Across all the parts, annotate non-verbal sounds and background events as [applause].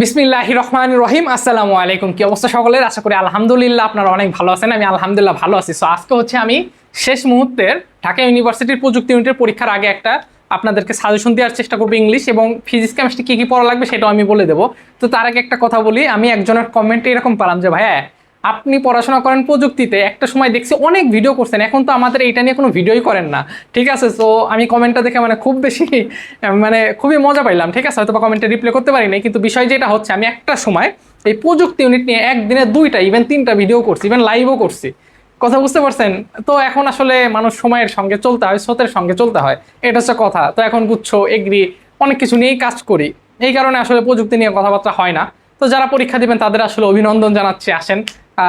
বিসমিল্লাহ রহমান রহিম, আসসালামু আলাইকুম। কি অবস্থা সকলের? আশা করি আলহামদুলিল্লাহ আপনারা অনেক ভালো আছেন। আমি আলহামদুলিল্লাহ ভালো আছি। সো আজকে হচ্ছে আমি শেষ মুহূর্তের ঢাকা ইউনিভার্সিটির প্রযুক্তি ইউনিটের পরীক্ষার আগে একটা আপনাদেরকে সাজেশন দেওয়ার চেষ্টা করব ইংলিশ এবং ফিজিক্স কেমিস্ট্রি কী কী পড়া লাগবে সেটাও আমি বলে দেবো। তো তার আগে একটা কথা বলি, আমি একজনের কমেন্টে এরকম পেলাম যে, ভাইয়া আপনি পড়াশোনা করেন প্রযুক্তিতে, একটা সময় দেখছি অনেক ভিডিও করছেন, এখন তো আমাদের এইটা নিয়ে কোনো ভিডিওই করেন না। ঠিক আছে? তো আমি কমেন্টটা দেখে মানে খুব বেশি মানে খুবই মজা পাইলাম, ঠিক আছে? হয়তো বা কমেন্টে রিপ্লাই করতে পারি নাই, কিন্তু বিষয় যেটা হচ্ছে, আমি একটা সময় এই প্রযুক্তি ইউনিট নিয়ে একদিনে দুইটা ইভেন তিনটা ভিডিও করছি ইভেন লাইভও করছি। কথা বুঝতে পারছেন? তো এখন আসলে মানুষ সময়ের সঙ্গে চলতে হয়, স্রোতের সঙ্গে চলতে হয়, এটা হচ্ছে কথা। তো এখন গুচ্ছ এগ্রি অনেক কিছু নিয়েই কাজ করি। এই কারণে আসলে প্রযুক্তি নিয়ে কথাবার্তা হয় না। তো যারা পরীক্ষা দিবেন, তাদের আসলে অভিনন্দন জানাচ্ছি, আসেন।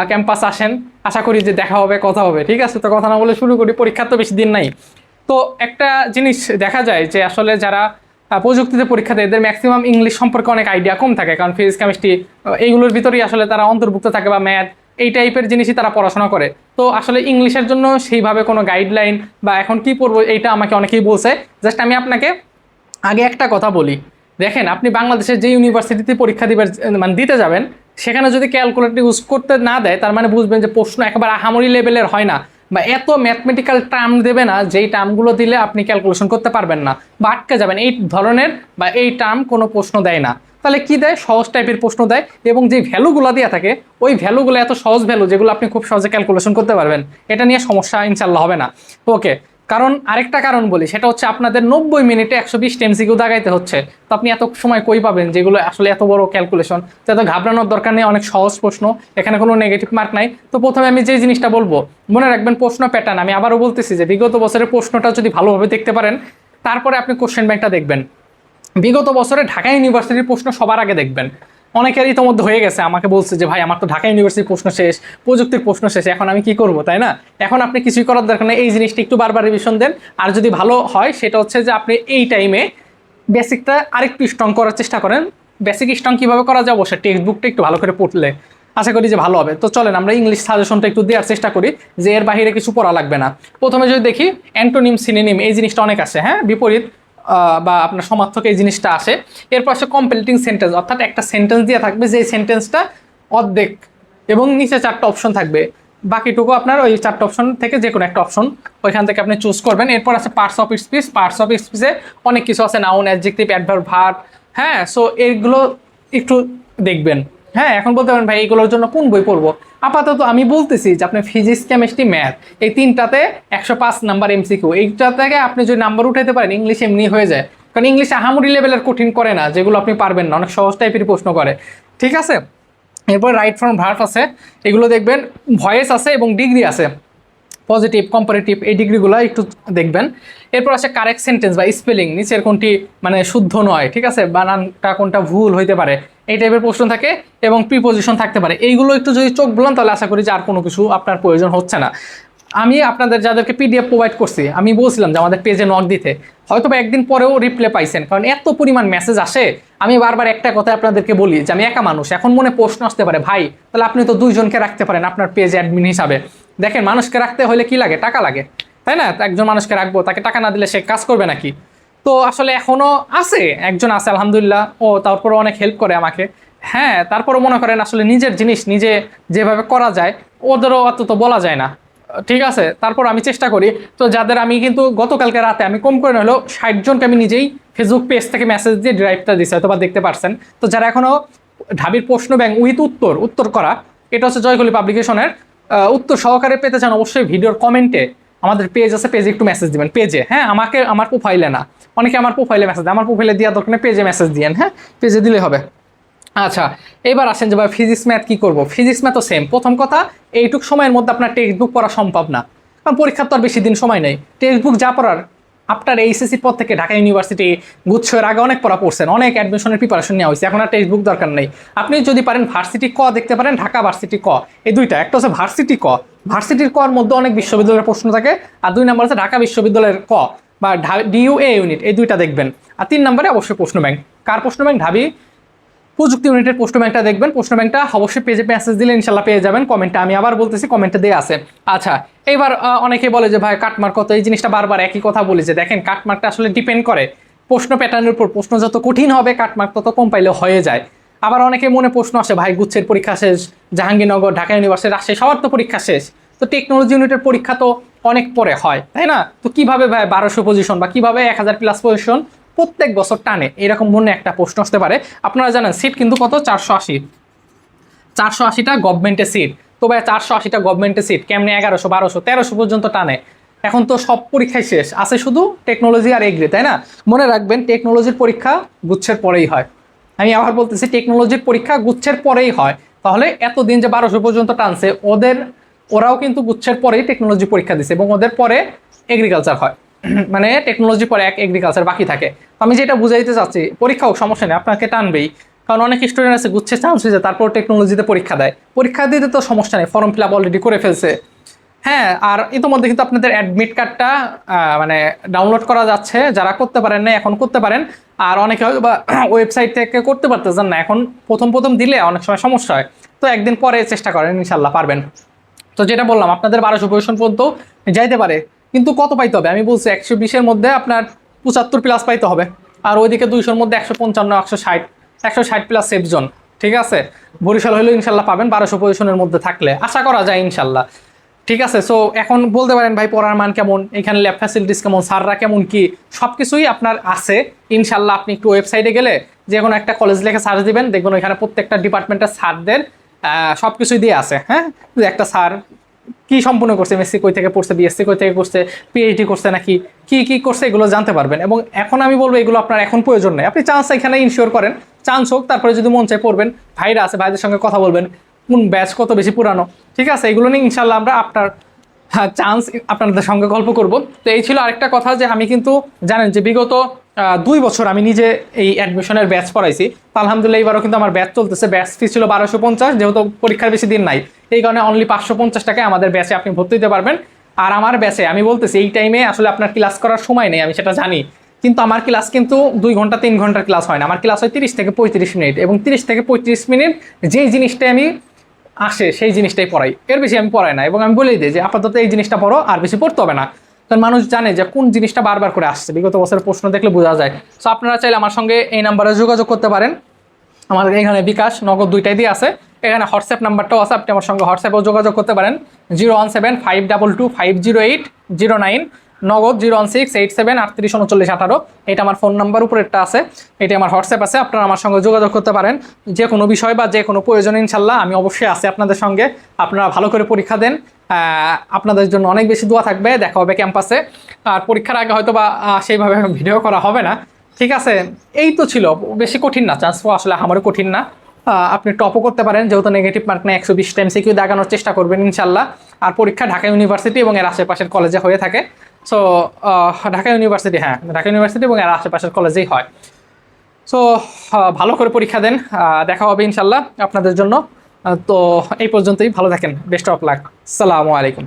ক্যাম্পাস আসেন। আশা করি যে দেখা হবে, কথা হবে, ঠিক আছে? তো কথা না বলে শুরু করি পরীক্ষার তো বেশি দিন নাই। তো একটা জিনিস দেখা যায় যে আসলে যারা প্রযুক্তিতে পরীক্ষা দেয়, এদের ম্যাক্সিমাম ইংলিশ সম্পর্কে অনেক আইডিয়া কম থাকে। কারণ ফিজিক্স কেমিস্ট্রি এইগুলোর ভিতরেই আসলে তারা অন্তর্ভুক্ত থাকে বা ম্যাথ এই টাইপের জিনিসই তারা পড়াশোনা করে। তো আসলে ইংলিশের জন্য সেইভাবে কোনো গাইডলাইন বা এখন কি পড়ব, এইটা আমাকে অনেকেই বলছে। জাস্ট আমি আপনাকে আগে একটা কথা বলি। দেখেন, আপনি বাংলাদেশের যে ইউনিভার্সিটিতে পরীক্ষা দিবার মানে দিতে যাবেন সেখানে যদি ক্যালকুলেটর ইউজ করতে না দেয়, তার মানে বুঝবেন যে প্রশ্ন একেবারে আহামরি লেভেলের হয় না বা এত ম্যাথমেটিক্যাল টার্ম দেবে না যেই টার্মগুলো দিলে আপনি ক্যালকুলেশন করতে পারবেন না বা আটকে যাবেন। এই ধরনের বা এই টার্ম কোনো প্রশ্ন দেয় না। তাহলে কি দেয়? সহজ টাইপের প্রশ্ন দেয় এবং যে ভ্যালুগুলো দেওয়া থাকে, ওই ভ্যালুগুলো এত সহজ ভ্যালু যেগুলো আপনি খুব সহজে ক্যালকুলেশন করতে পারবেন, এটা নিয়ে সমস্যা ইনশাল্লাহ হবে না। ওকে কারণ আরেকটা কারণ বলি, সেটা হচ্ছে আপনাদের নব্বই মিনিটে একশো বিশ টেমসিকিউ দাগাইতে হচ্ছে। তো আপনি এত সময় কই পাবেন? যেগুলো আসলে এত বড় ক্যালকুলেশন তো এত ঘাবড়ানোর দরকার নেই, অনেক সহজ প্রশ্ন। এখানে কোনো নেগেটিভ মার্ক নাই। তো প্রথমে আমি যে জিনিসটা বলব, মনে রাখবেন প্রশ্ন প্যাটার্ন আমি আবারও বলতেছি যে বিগত বছরের প্রশ্নটা যদি ভালোভাবে দেখতে পারেন, তারপরে আপনি কোশ্চেন ব্যাংকটা দেখবেন। বিগত বছরে ঢাকা ইউনিভার্সিটির প্রশ্ন সবার আগে দেখবেন। অনেকেরই ইতোমধ্যে হয়ে গেছে। আমাকে বলছে যে, ভাই, আমার তো ঢাকা ইউনিভার্সিটির প্রশ্ন শেষ, প্রযুক্তির প্রশ্ন শেষ, এখন আমি কি করব? তাই না? এখন আপনি কিছুই করার দরকার নেই। এই জিনিসটা একটু বারবার রিভিশন দেন। আর যদি ভালো হয়, সেটা হচ্ছে যে, আপনি এই টাইমে বেসিকটা আরেকটু স্ট্রং করার চেষ্টা করেন। বেসিক স্ট্রং কীভাবে করা যায় অবশ্যই টেক্সট বুকটা একটু ভালো করে পড়লে। আশা করি যে ভালো হবে। তো চলেন, আমরা ইংলিশ সাজেশনটা একটু দেওয়ার চেষ্টা করি যে, এর বাইরে কিছু পড়া লাগবে না। প্রথমে যদি দেখি, অ্যান্টোনিম, সিনেনিম, এই জিনিসটা অনেক আছে হ্যাঁ? বিপরীত। বা আপনার সমার্থক এই জিনিসটা আসে। এরপর আসে কম্পেলিটিং সেন্টেন্স অর্থাৎ একটা সেন্টেন্স দিয়ে থাকবে যে সেন্টেন্সটা অর্ধেক এবং নিচে চারটা অপশন থাকবে। বাকিটুকু আপনার ওই চারটা অপশন থেকে যে কোনো একটা অপশন ওইখান থেকে আপনি চুজ করবেন। এরপর আছে parts of speech parts of স্পিচে অনেক কিছু আছে নাউন অ্যাডজেক্টিভ অ্যাডভার্ব ভার্ব হ্যাঁ? সো এইগুলো একটু দেখবেন। হ্যাঁ? এখন বলতে পারেন, ভাই এইগুলোর জন্য কোন বই পড়ব? আপাতত আমি বলতেছি যে আপনি ফিজিক্স কেমিস্ট্রি ম্যাথ এই তিনটাতে একশো পাঁচ নাম্বার এমসিকিউ এইটা থেকে আপনি যদি নাম্বার উঠাইতে পারেন ইংলিশ এমনি হয়ে যায়। কারণ ইংলিশে আহামরি লেভেলের কঠিন করে না, যেগুলো আপনি পারবেন না, অনেক সহজ টাইপের প্রশ্ন করে। ঠিক আছে? এরপর রাইট ফ্রম ভার্ভ আছে, এগুলো দেখবেন ভয়েস আছে এবং ডিগ্রি আছে। পজিটিভ কম্পারেটিভ এই ডিগ্রিগুলো একটু দেখবেন। এরপর আছে কারেক্ট সেন্টেন্স বা স্পেলিং নিচের কোনটি মানে শুদ্ধ নয়, ঠিক আছে? বানানটা কোনটা ভুল হইতে পারে, এই টাইপের প্রশ্ন থাকে এবং প্রিপোজিশন থাকতে পারে। এইগুলো একটু যদি চোখ বললাম তাহলে আশা করি যে আর কোনো কিছু আপনার প্রয়োজন হচ্ছে না। আমি আপনাদের যাদেরকে পিডিএফ প্রোভাইড করছি, আমি বলছিলাম যে আমাদের পেজে নক দিতে। হয়তো বা একদিন পরেও রিপ্লাই পাইছেন, কারণ এত পরিমাণ মেসেজ আসে। আমি বারবার একটা কথা আপনাদেরকে বলি যে আমি একা মানুষ, এখন মনে প্রশ্ন আসতে পারে, ভাই, তাহলে আপনি তো দুইজনকে রাখতে পারেন আপনার পেজ অ্যাডমিন হিসাবে। দেখেন, মানুষকে রাখতে হলে কি লাগে? টাকা লাগে। তাই না? একজন মানুষকে রাখব, তাকে টাকা না দিলে সে কাজ করবে নাকি? তো আসলে এখনও আছে, একজন আছে, আলহামদুলিল্লাহ। ও তারপরে অনেক হেল্প করে আমাকে। হ্যাঁ তারপরে মনে করেন আসলে নিজের জিনিস নিজে যেভাবে করা যায়, ওদেরও অত তো বলা যায় না। ঠিক আছে? তারপর আমি চেষ্টা করি। তো যাদের আমি কিন্তু গতকালকে রাতে আমি কম করে হলেও ষাট জনকে আমি নিজেই ফেসবুক পেজ থেকে মেসেজ দিয়ে ড্রাইভটা দিচ্ছি হয়তো বা দেখতে পারছেন। তো যারা এখনও ঢাবির প্রশ্ন ব্যাংক উইথ উত্তর উত্তর করা, এটা হচ্ছে জয়কলি পাবলিকেশনের উত্তর সহকারে পেতে চান অবশ্যই ভিডিওর কমেন্টে। আমাদের পেজ আছে পেজে একটু মেসেজ দিবেন। পেজে হ্যাঁ? আমাকে, আমার প্রোফাইলে না। অনেকে আমার প্রোফাইলে মেসেজ দেয়। আমার প্রোফাইলে দেওয়া দরকার পেজে মেসেজ দিয়েন হ্যাঁ? পেজে দিলে হবে। আচ্ছা এবার আসেন যে ভাই ফিজিক্স ম্যাথ কী করব? ফিজিক্স ম্যাথ ম্যাথও সেম প্রথম কথা, এইটুক সময়ের মধ্যে আপনার টেক্সট বুক পড়া সম্ভব না। কারণ পরীক্ষার তো আর বেশি দিন সময় নেই। টেক্সট বুক যা পড়ার আপনার এইচএসসি পর থেকে ঢাকা ইউনিভার্সিটি গুচ্ছের আগে অনেক পড়া পড়ছেন, অনেক অ্যাডমিশনের প্রিপারেশন নেওয়া হয়েছে, এখন আর টেক্সট বুক দরকার নেই। আপনি যদি পারেন ভার্সিটি ক দেখতে পারেন, ঢাকা ভার্সিটি ক। এই দুইটা, একটা হচ্ছে ভার্সিটি ক। ভার্সিটির কর মধ্যে অনেক বিশ্ববিদ্যালয়ের প্রশ্ন থাকে, আর দুই নম্বর হচ্ছে ঢাকা বিশ্ববিদ্যালয়ের ক বা ডিইউ এ ইউনিট এই দুইটা দেখবেন। আর তিন নম্বরে অবশ্যই প্রশ্ন ব্যাংক কার প্রশ্ন ব্যাংক ঢাবি প্রযুক্তি ইউনিটের প্রশ্ন ব্যাংকটা দেখবেন। প্রশ্ন ব্যাংকটা অবশ্যই পেজে মেসেজ দিলে ইনশাল্লাহ পেয়ে যাবেন। কমেন্টে আমি আবার বলতেছি কমেন্টে দিয়ে আছে। আচ্ছা এবার অনেকে বলে যে, ভাই কাটমার্ক কত? এই জিনিসটা বারবার একই কথা বলি যে, দেখেন কাটমার্কটা আসলে ডিপেন্ড করে। প্রশ্ন প্যাটার্নের উপর, প্রশ্ন যত কঠিন হবে কাটমার্ক তত কম পাইলে হয়ে যায়। আবার অনেকে মনে প্রশ্ন আসে, ভাই, গুচ্ছের পরীক্ষা শেষ, জাহাঙ্গীরনগর, ঢাকা ইউনিভার্সিটি রাজশাহী সবার তো পরীক্ষা শেষ। তো টেকনোলজি ইউনিটের পরীক্ষা তো অনেক পরে হয়, তাই না? তো কীভাবে, ভাই, বারোশো পজিশন বা কীভাবে এক হাজার প্লাস পজিশন প্রত্যেক বছর টানে। এরকম মনে একটা প্রশ্ন আসতে পারে। আপনারা জানেন সিট কিন্তু কত? চারশো আশি। চারশো আশিটা গভর্নমেন্টের সিট তো ভাই, চারশো আশিটা গভর্নমেন্টের সিট কেমনি এগারোশো, বারোশো, তেরোশো পর্যন্ত টানে? এখন তো সব পরীক্ষাই শেষ। আছে শুধু টেকনোলজি আর এগ্রি তাই না? মনে রাখবেন টেকনোলজির পরীক্ষা গুচ্ছের পরেই হয়। আমি আবার বলতেছি টেকনোলজির পরীক্ষা গুচ্ছের পরেই হয়। তাহলে এতদিন যে বারোশো পর্যন্ত টানছে, ওদের, ওরাও কিন্তু গুচ্ছের পরেই টেকনোলজি পরীক্ষা দিছে এবং ওদের পরে এগ্রিকালচার হয়। [clears throat] মানে টেকনোলজি পরে এক এগ্রিকালচার বাকি থাকে। আমি যেটা বুঝাইতে চাচ্ছি, পরীক্ষা হোক, সমস্যা নেই, আপনাকে টানবেই। কারণ অনেক স্টুডেন্ট আছে, গুচ্ছে চান্স হয়েছে তারপর টেকনোলজিতে পরীক্ষা দেয়। পরীক্ষা দিতে তো সমস্যা নেই ফর্ম ফিল আপ অলরেডি করে ফেলছে। হ্যাঁ আর ইতিমধ্যে কিন্তু আপনাদের অ্যাডমিট কার্ডটা মানে ডাউনলোড করা যাচ্ছে, যারা করতে পারেন না এখন করতে পারেন। আর অনেকে হয়তো বা [clears throat] ওয়েবসাইট থেকে করতে পারতেছেন না, এখন প্রথম প্রথম দিলে অনেক সময় সমস্যা হয়। তো একদিন পরে চেষ্টা করেন ইনশাল্লাহ পারবেন। তো যেটা বললাম, আপনাদের বারোশো পজিশন পর্যন্ত যাইতে পারে। কিন্তু কত পাইতে হবে? আমি বলছি একশো বিশের মধ্যে আপনার পঁচাত্তর প্লাস পাইতে হবে। আর ওইদিকে দুইশোর মধ্যে একশো পঞ্চান্ন, একশো ষাট একশো ষাট প্লাস সেফ জোন ঠিক আছে? বরিশাল হলেও ইনশাল্লাহ পাবেন, বারোশো পজিশনের মধ্যে থাকলে। আশা করা যায় ইনশাল্লাহ, ঠিক আছে? সো এখন বলতে পারেন ভাই, পড়ার মান কেমন? এখানে ল্যাব ফ্যাসিলিটিস কেমন? স্যাররা কেমন কি? সব কিছুই আপনার আছে। ইনশাল্লাহ আপনি একটু ওয়েবসাইটে গেলে যে কোনো একটা কলেজ লেখে সার্চ দিবেন। দেখবেন ওইখানে প্রত্যেকটা ডিপার্টমেন্টের স্যারদের সব কিছুই দিয়ে আছে হ্যাঁ? একটা স্যার কি সম্পূর্ণ করছে? এমএসসি কই থেকে পড়ছে? বিএসসি কই থেকে করছে পিএইচডি করছে নাকি? কি কি করছে? এগুলো জানতে পারবেন। এবং এখন আমি বলব, এগুলো আপনার এখন প্রয়োজন নেই আপনি চান্স এখানে ইনশিওর করেন। চান্স হোক, তারপরে যদি মন চায় পড়বেন। ভাইরা আছে, ভাইদের সঙ্গে কথা বলবেন। কোন ব্যাচ কত বেশি পুরানো? ঠিক আছে? এগুলো নিয়ে ইনশাল্লাহ আমরা আপনার হ্যাঁ চান্স আপনাদের সঙ্গে গল্প করব। তো এই ছিল আরেকটা কথা যে আমি কিন্তু জানেন যে বিগত দুই বছর আমি নিজে এই অ্যাডমিশনের ব্যাচ পড়াইছি। আলহামদুলিল্লাহ এবারও কিন্তু আমার ব্যাচ চলতেছে। ব্যাচ ফি ছিল বারোশো পঞ্চাশ, যেহেতু পরীক্ষার বেশি দিন নাই। এই কারণে অনলি পাঁচশো পঞ্চাশ টাকায় আমাদের ব্যাচে আপনি ভর্তি দিতে পারবেন। আর আমার ব্যাচে আমি বলতেছি, এই টাইমে আসলে আপনার ক্লাস করার সময় নেই, আমি সেটা জানি। কিন্তু আমার ক্লাস কিন্তু দুই ঘণ্টা, তিন ঘণ্টার ক্লাস হয় না। আমার ক্লাস হয় তিরিশ থেকে পঁয়ত্রিশ মিনিট এবং তিরিশ থেকে পঁয়ত্রিশ মিনিট যেই জিনিসটাই আমি আসে, সেই জিনিসটাই পড়াই। এর বেশি আমি পড়াই না এবং আমি বলেই দিই যে, আপাতত এই জিনিসটা পড়ো, আর বেশি পড়তে হবে না। কারণ মানুষ জানে যে, কোন জিনিসটা বারবার করে আসছে। বিগত বছরের প্রশ্ন দেখলে বোঝা যায়। সো আপনারা চাইলে আমার সঙ্গে এই নাম্বারে যোগাযোগ করতে পারেন। আমার এখানে বিকাশ, নগদ দুইটাই দিয়ে আছে। এখানে হোয়াটসঅ্যাপ নাম্বারটাও আছে, আপনি আমার সঙ্গে হোয়াটসঅ্যাপেও যোগাযোগ করতে পারেন। Zero one seven five double two five zero eight zero nine Nagad zero one six eight seven আট আটত্রিশ উনচল্লিশ আঠারো। এটা আমার ফোন নাম্বার উপরে একটা আছে। এটা আমার হোয়াটসঅ্যাপ আছে, আপনারা আমার সঙ্গে যোগাযোগ করতে পারেন। যে কোনো বিষয় বা যে কোনো প্রয়োজন ইনশাল্লাহ আমি অবশ্যই আছি আপনাদের সঙ্গে। আপনারা ভালো করে পরীক্ষা দেন। আপনাদের জন্য অনেক বেশি দোয়া থাকবে। দেখা হবে ক্যাম্পাসে। আর পরীক্ষার আগে হয়তো বা সেইভাবে ভিডিও করা হবে না। ঠিক আছে? এই তো ছিল। বেশি কঠিন না চান্স পাওয়া আসলে আমারও কঠিন না। আপনি টপও করতে পারেন, যেহেতু নেগেটিভ মার্ক না, একশো বিশ টাইম সিকিউ দেখানোর চেষ্টা করবেন, ইনশাল্লাহ। আর পরীক্ষা ঢাকা ইউনিভার্সিটি এবং এর আশেপাশের কলেজে হয়ে থাকে। সো ঢাকা ইউনিভার্সিটি হ্যাঁ ঢাকা ইউনিভার্সিটি এবং এর আশেপাশের কলেজেই হয়। সো ভালো করে পরীক্ষা দেন দেখা হবে ইনশাল্লাহ আপনাদের জন্য। তো এই পর্যন্তই, ভালো থাকেন বেস্ট অফ লাক সালামু আলাইকুম।